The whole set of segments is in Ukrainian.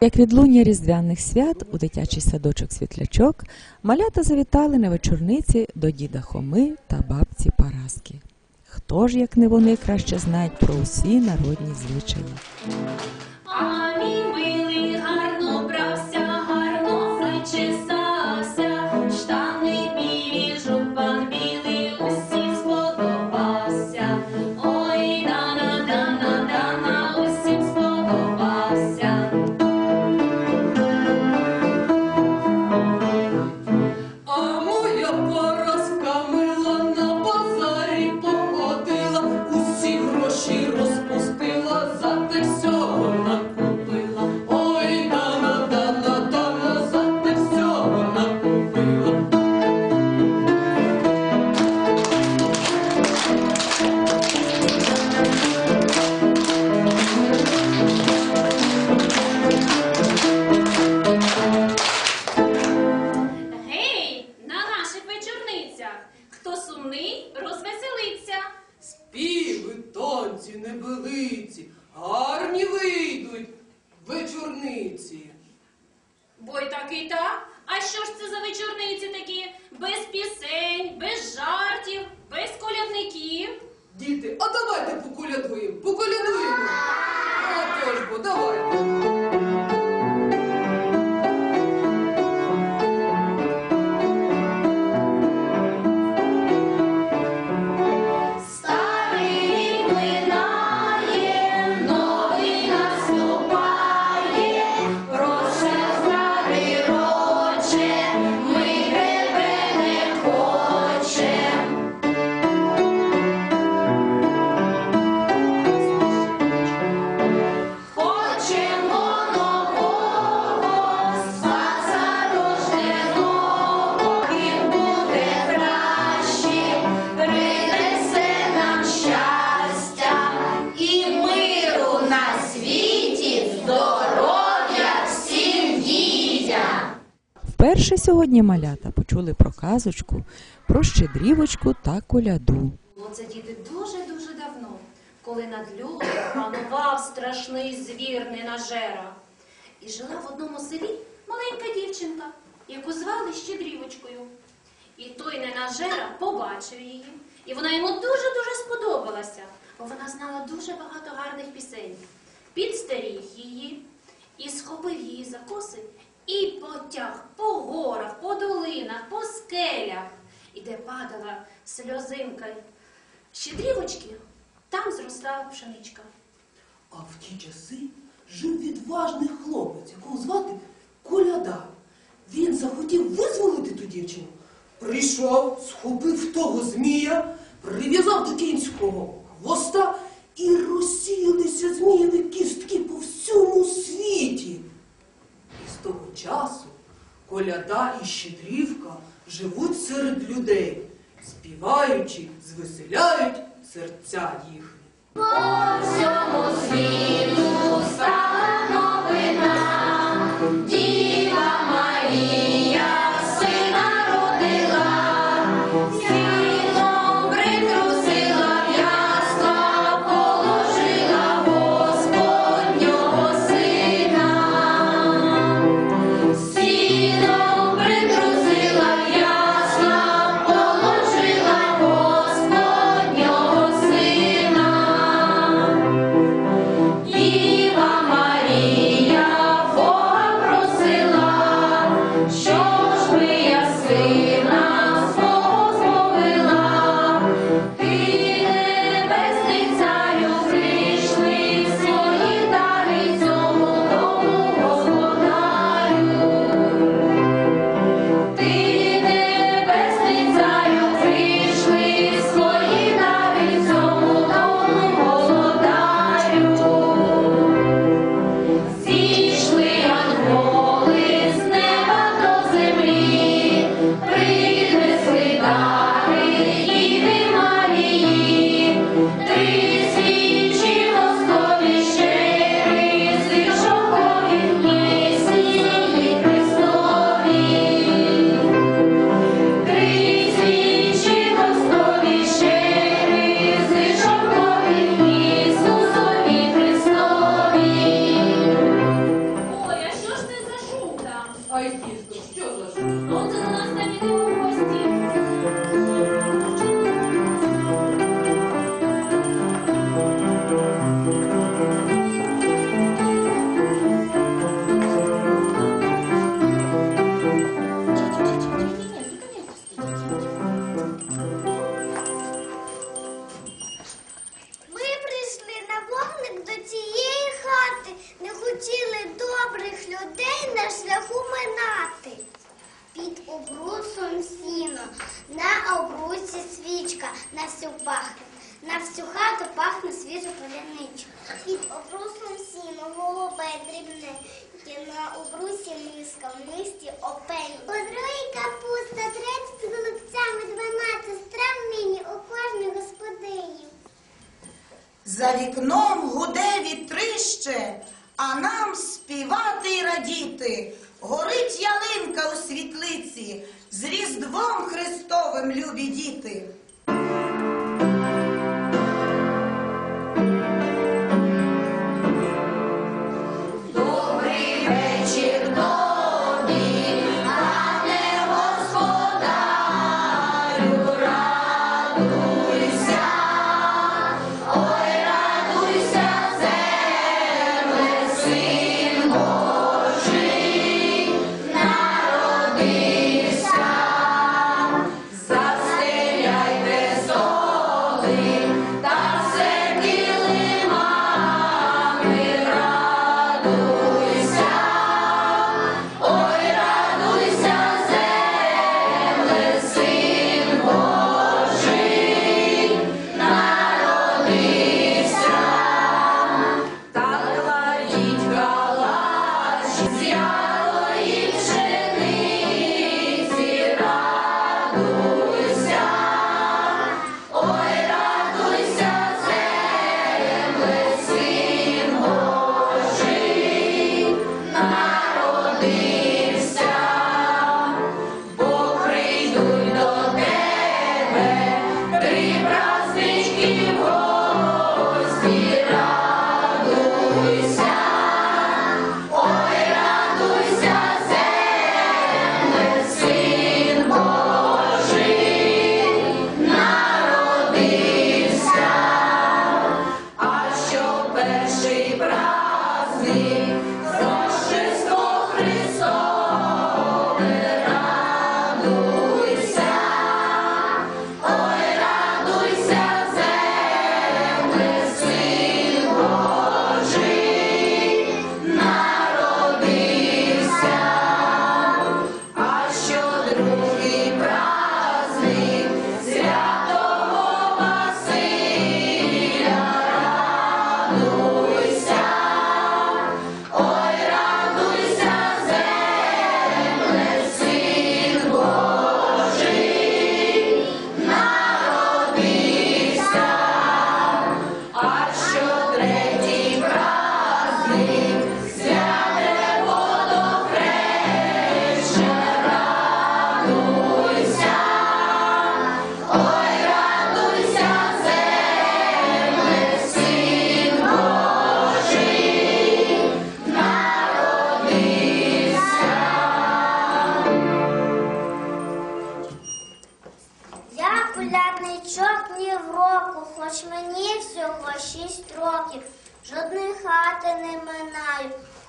Як відлуння різдвяних свят у дитячий садочок світлячок малята завітали на вечорниці до діда Хоми та бабці Параски. Хто ж, як не вони, краще знають про усі народні звичаї? Хто сумний, розвеселиться. Співи, танці, небелиці, гарні вийдуть вечорниці. Бо й таки так. А що ж це за вечорниці такі? Без пісень, без жартів, без колядників. Діти, а давайте поколядуємо, поколядуємо. А то ж бо, давайте. Сьогодні малята почули про казочку, про щедрівочку та коляду. Було це діти дуже-дуже давно, коли над людом панував страшний звір ненажера. І жила в одному селі маленька дівчинка, яку звали Щедрівочкою. І той ненажера побачив її, і вона йому дуже-дуже сподобалася, бо вона знала дуже багато гарних пісень. Підстеріг її і схопив її за коси і потяг по горах, по долинах, по скелях. І де падала сльозинка щедрівочки, там зростала пшеничка. А в ті часи жив відважний хлопець, якого звати Коляда. Він захотів визволити ту дівчину. Прийшов, схопив того змія, прив'язав до кінського хвоста і розсіялися змієві кістки по всьому світі. Часу коляда і щедрівка живуть серед людей, співаючи, звеселяють серця їхні. По всьому світу стала новина, всю пахне. На всю хату пахне свіжу поляничку. Під обрусом сіно, голубе дрібне, є на обрусі миска, в мисті опень. У другій капуста, тридцять з голубцями, дванадцять страв нині у кожній господині. За вікном гуде вітрище, а нам співати й радіти. Горить ялинка у світлиці, з Різдвом Христовим, любі діти.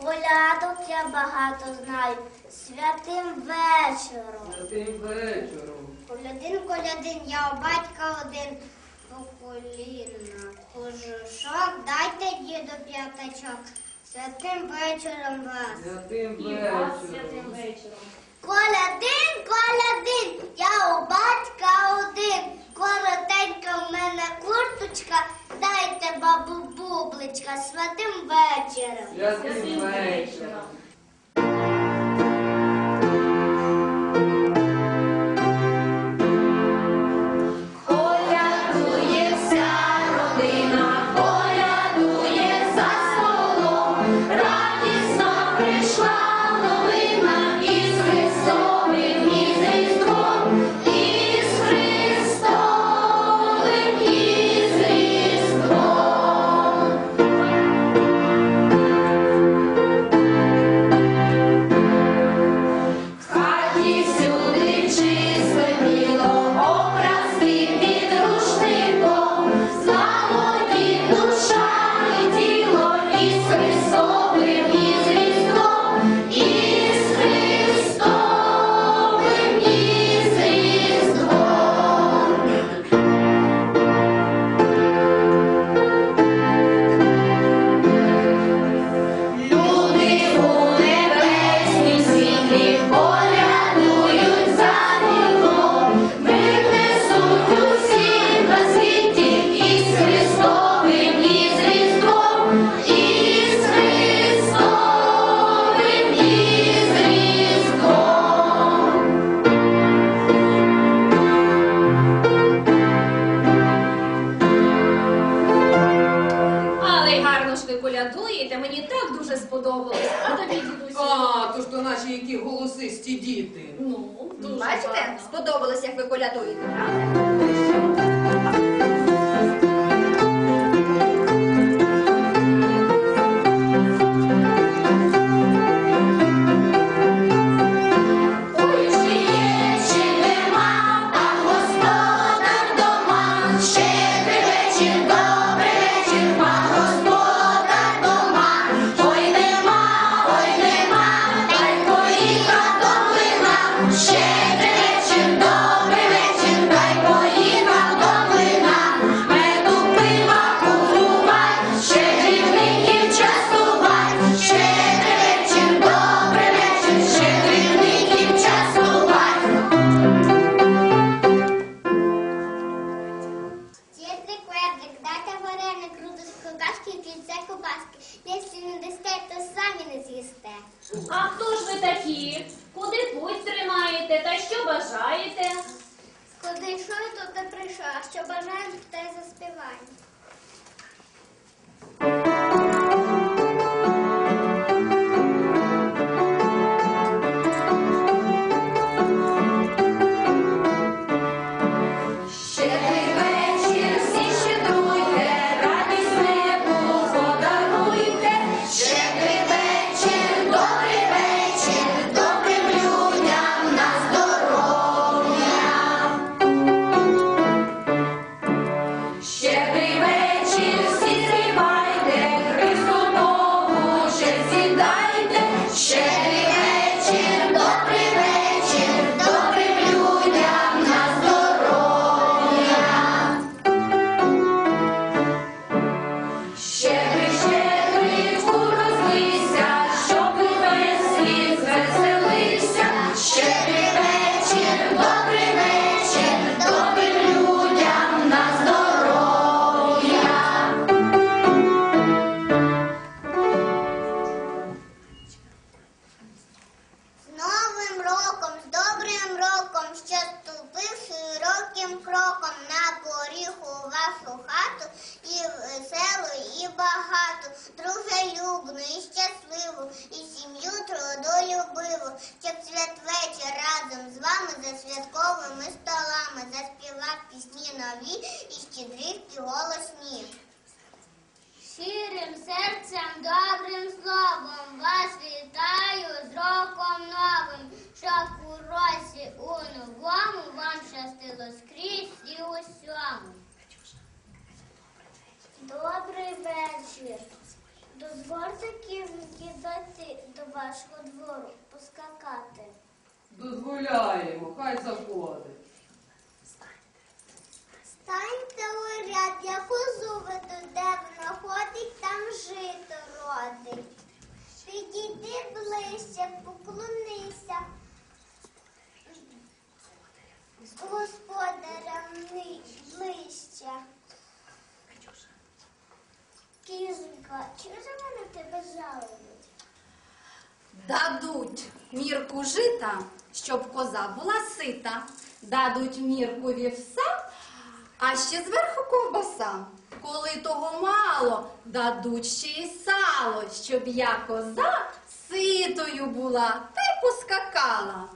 Колядок я багато знаю. Святим вечором. Святим вечором. Колядин, колядин, я у батька один. По коліна кожушок, дайте діду п'ятачок. Святим вечором вас. Святим вечором. Колядин, колядин, я у батька один. Коротенька в мене курточка, дайте бабу бубличка святим вечором. Святим вечором. in the. колбаски, кільце колбаски. Якщо не дасте, то самі не з'їсте. А хто ж ви такі? Куди путь тримаєте та що бажаєте? Куди йшли, то не прийшла. Що бажаємо, те заспіваємо. світло скрізь і усьому. Добрий вечір. Дозвольте згортиків дати до вашого двору поскакати. Дозволяємо, хай заходить. Станьте у ряд, як у зуби де вона ходить, там жито родить. Підійди ближче, поклонися господарям ближче. Кізонька, чи за мене тебе жалують? Дадуть мірку жита, щоб коза була сита. Дадуть мірку вівса, а ще зверху ковбаса. Коли того мало, дадуть ще й сало, щоб я коза ситою була та й поскакала.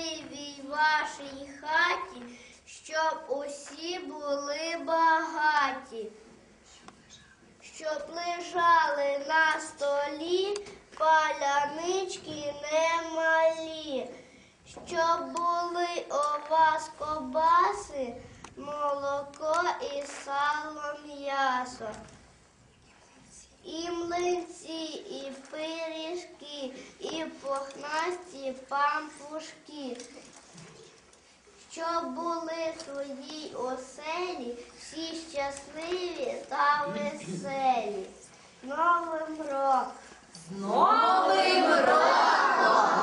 щасливій вашій хаті, щоб усі були багаті, щоб лежали на столі, палянички немалі, щоб були у вас кобаси, молоко і сало м'ясо. І млинці, і пиріжки, і пухнасті пампушки. Щоб були в своїй оселі всі щасливі та веселі. Новим З Новим роком!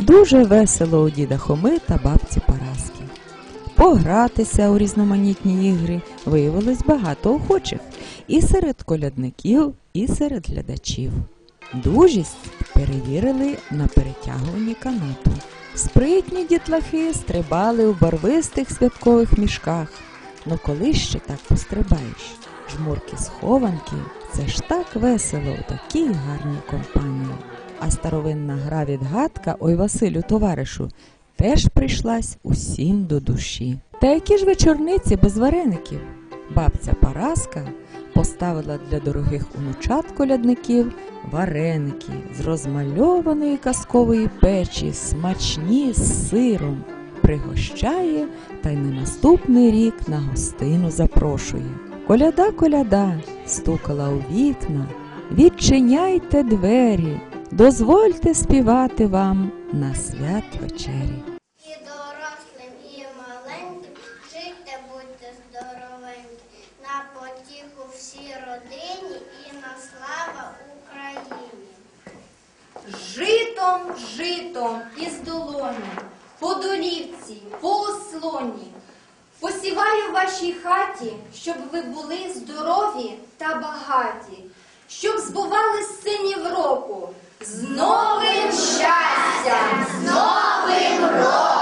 Дуже весело у діда Хоми та бабці Параски. Погратися у різноманітні ігри виявилось багато охочих і серед колядників, і серед глядачів. Дужість перевірили на перетягуванні канату. Спритні дітлахи стрибали у барвистих святкових мішках. Ну коли ще так пострибаєш? Жмурки схованки це ж так весело у такій гарній компанії. А старовинна гра відгадка Ой Василю, товаришу, теж прийшлась усім до душі. Та які ж вечорниці без вареників? Бабця Параска поставила для дорогих унучат колядників вареники з розмальованої казкової печі, смачні з сиром, пригощає та й на наступний рік на гостину запрошує. Коляда, коляда, стукала у вікна, відчиняйте двері, дозвольте співати вам на свят вечері. І дорослим, і маленьким, жийте, будьте здоровенькі, на потіху всій родині і на слава Україні. Житом, житом із долоні, по долівці, по ослоні. Посіваю в вашій хаті, щоб ви були здорові та багаті, щоб збували сині в року. З новим щастям, з новим роком!